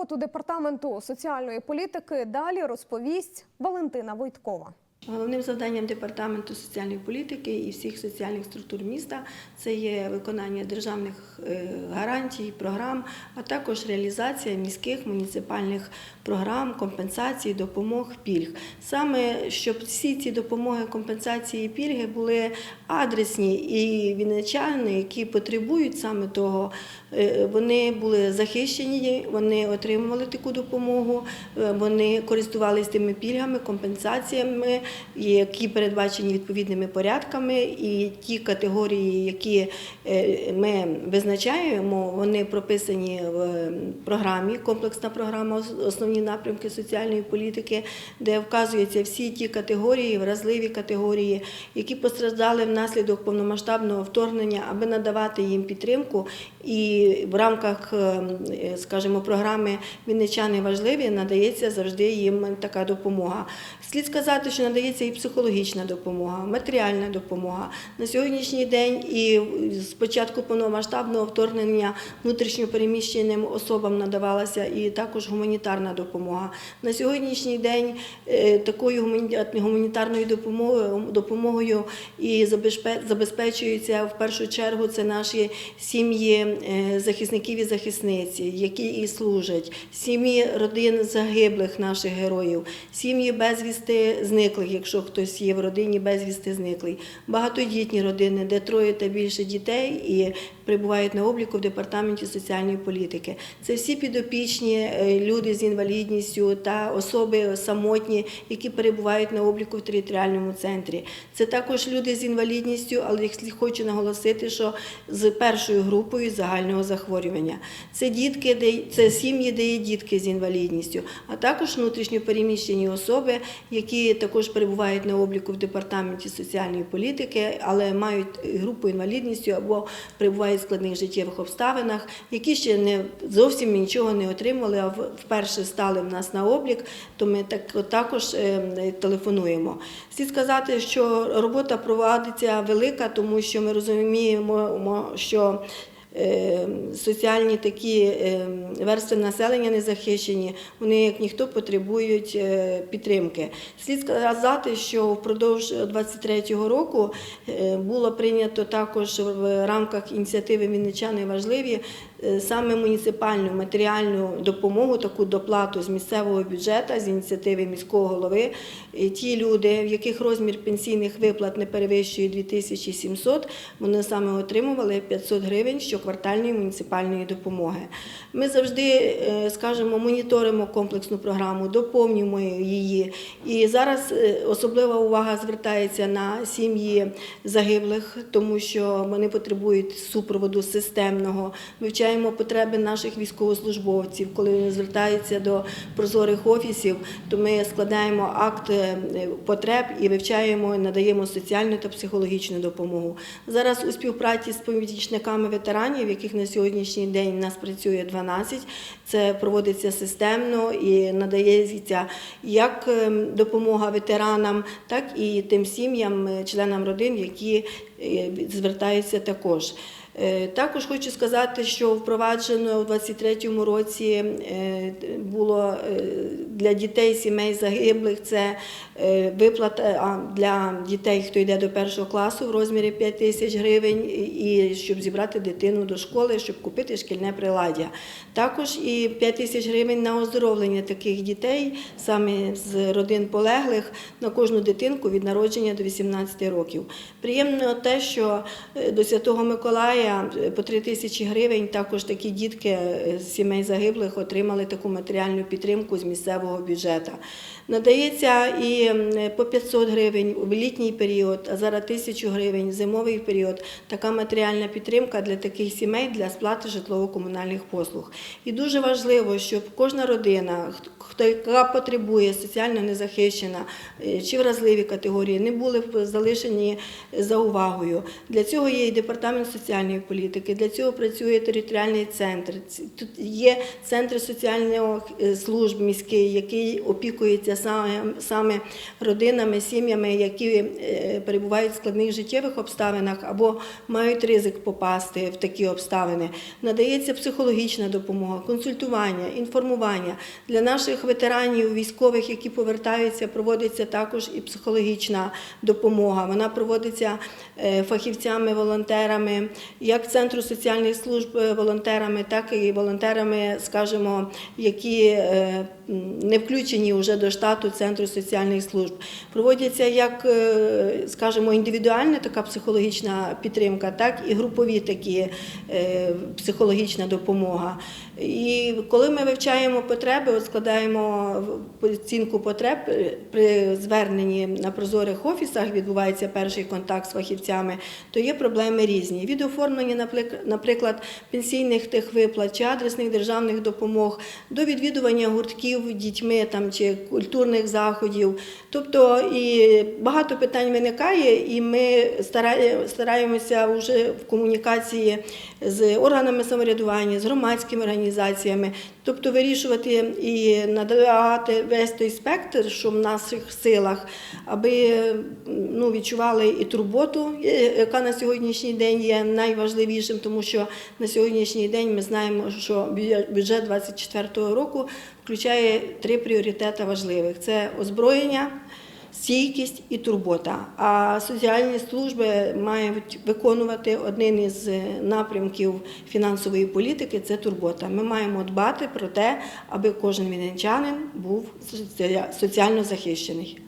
роботу департаменту соціальної політики далі розповість Валентина Войткова. Головним завданням департаменту соціальної політики і всіх соціальних структур міста це є виконання державних е, гарантій, програм, а також реалізація міських муніципальних програм, компенсацій, допомог, пільг. Саме щоб всі ці допомоги, компенсації і пільги були адресні і вінничани, які потребують саме того, е, вони були захищені, вони отримували таку допомогу, е, вони користувалися тими пільгами, компенсаціями, які передбачені відповідними порядками, і ті категорії, які е, ми визначаємо, вони прописані в програмі, комплексна програма основні напрямки соціальної політики, де вказуються всі ті категорії, вразливі категорії, які постраждали внаслідок повномасштабного вторгнення, аби надавати їм підтримку. І в рамках, е, скажімо, програми Вінничани важливі надається завжди їм така допомога. Слід сказати, що надається і психологічна допомога, матеріальна допомога. На сьогоднішній день і з початку повномасштабного вторгнення внутрішньопереміщеним особам надавалася і також гуманітарна допомога. На сьогоднішній день е, такою гумані- гуманітарною допомогою, і забезпе- забезпечуються в першу чергу це наші сім'ї е, захисників і захисниці, які і служать, сім'ї родин загиблих наших героїв, сім'ї безвісти зниклих, якщо хтось є в родині безвісти зниклий, багатодітні родини, де троє та більше дітей і перебувають на обліку в департаменті соціальної політики. Це всі підопічні е, люди з інвалідністю та особи самотні, які перебувають на обліку в територіальному центрі. Це також люди з інвалідністю, але я хочу наголосити, що з першою групою загального захворювання. Це дітки, де це сім'ї, де є дітки з інвалідністю, а також внутрішньо переміщені особи, які також перебувають на обліку в департаменті соціальної політики, але мають групу інвалідністю або перебувають в складних життєвих обставинах, які ще не зовсім нічого не отримали, а вперше стали в нас на облік, то ми так також е, телефонуємо. Слід сказати, що робота проводиться велика, тому що ми розуміємо, що соціальні такі е, верстви населення незахищені, вони як ніхто потребують е, підтримки. Слід сказати, що впродовж 23-го року е, було прийнято також в рамках ініціативи Вінничани важливі е, саме муніципальну матеріальну допомогу, таку доплату з місцевого бюджету, з ініціативи міського голови. І ті люди, в яких розмір пенсійних виплат не перевищує 2700, вони саме отримували 500 гривень щоквартальної муніципальної допомоги. Ми завжди, е, скажімо, моніторимо комплексну програму, доповнюємо її. І зараз е, особлива увага звертається на сім'ї загиблих, тому що вони потребують супроводу системного. Вивчаємо потреби наших військовослужбовців. Коли вони звертаються до прозорих офісів, то ми складаємо акт е, потреб і вивчаємо, надаємо соціальну та психологічну допомогу. Зараз у співпраці з помічниками ветеранів, яких на сьогоднішній день нас працює 12, це проводиться системно і надається як е, допомога ветеранам, так і тим сім'ям, е, членам родин, які е, звертаються також. Е, Також хочу сказати, що впроваджено у 23-му році е, було е, для дітей сімей загиблих це виплата для дітей, хто йде до першого класу в розмірі 5 тисяч гривень, і щоб зібрати дитину до школи, щоб купити шкільне приладдя. Також і 5 тисяч гривень на оздоровлення таких дітей, саме з родин полеглих, на кожну дитинку від народження до 18 років. Приємно те, що до Святого Миколая е, по 3 тисячі гривень також такі дітки е, з сімей загиблих отримали таку матеріальну підтримку з місцевого бюджету. Надається і по 500 гривень в літній період, а зараз 1000 гривень в зимовий період. Така матеріальна підтримка для таких сімей для сплати житлово-комунальних послуг. І дуже важливо, щоб кожна родина, хто яка потребує соціально незахищена е, чи вразливі категорії, не були залишені за увагою. Для цього є і департамент соціальної політики, для цього працює територіальний центр. Тут є центр соціальних е, служб міський, який опікується саме, саме родинами, сім'ями, які е, перебувають в складних життєвих обставинах або мають ризик попасти в такі обставини. Надається психологічна допомога, консультування, інформування для наших ветеранів, військових, які повертаються, проводиться також і психологічна допомога. Вона проводиться е, фахівцями, волонтерами, як Центру соціальних служб е, волонтерами, так і волонтерами, скажімо, які е, не включені вже до штату Центру соціальних служб. Проводяться як, е, скажімо, індивідуальна така психологічна підтримка, так і групові такі психологічна допомога. І коли ми вивчаємо потреби, от складаємо оцінку потреб при зверненні на прозорих офісах, відбувається перший контакт з фахівцями, то є проблеми різні. Від оформлення, наприклад, пенсійних тих виплат чи адресних державних допомог, до відвідування гуртків дітьми там, чи культурних заходів. Тобто і багато питань виникає, і ми стараємося вже в комунікації з органами самоврядування, з громадськими організаціями, тобто вирішувати і надавати весь той спектр, що в наших силах, аби ну, відчували і турботу, е, яка на сьогоднішній день є найважливішим, тому що на сьогоднішній день ми знаємо, що бю- бюджет 2024 року включає три пріоритети важливих: це озброєння. Стійкість і турбота. А соціальні служби мають виконувати один із напрямків фінансової політики це турбота. Ми маємо дбати про те, аби кожен вінничанин був соціально захищений.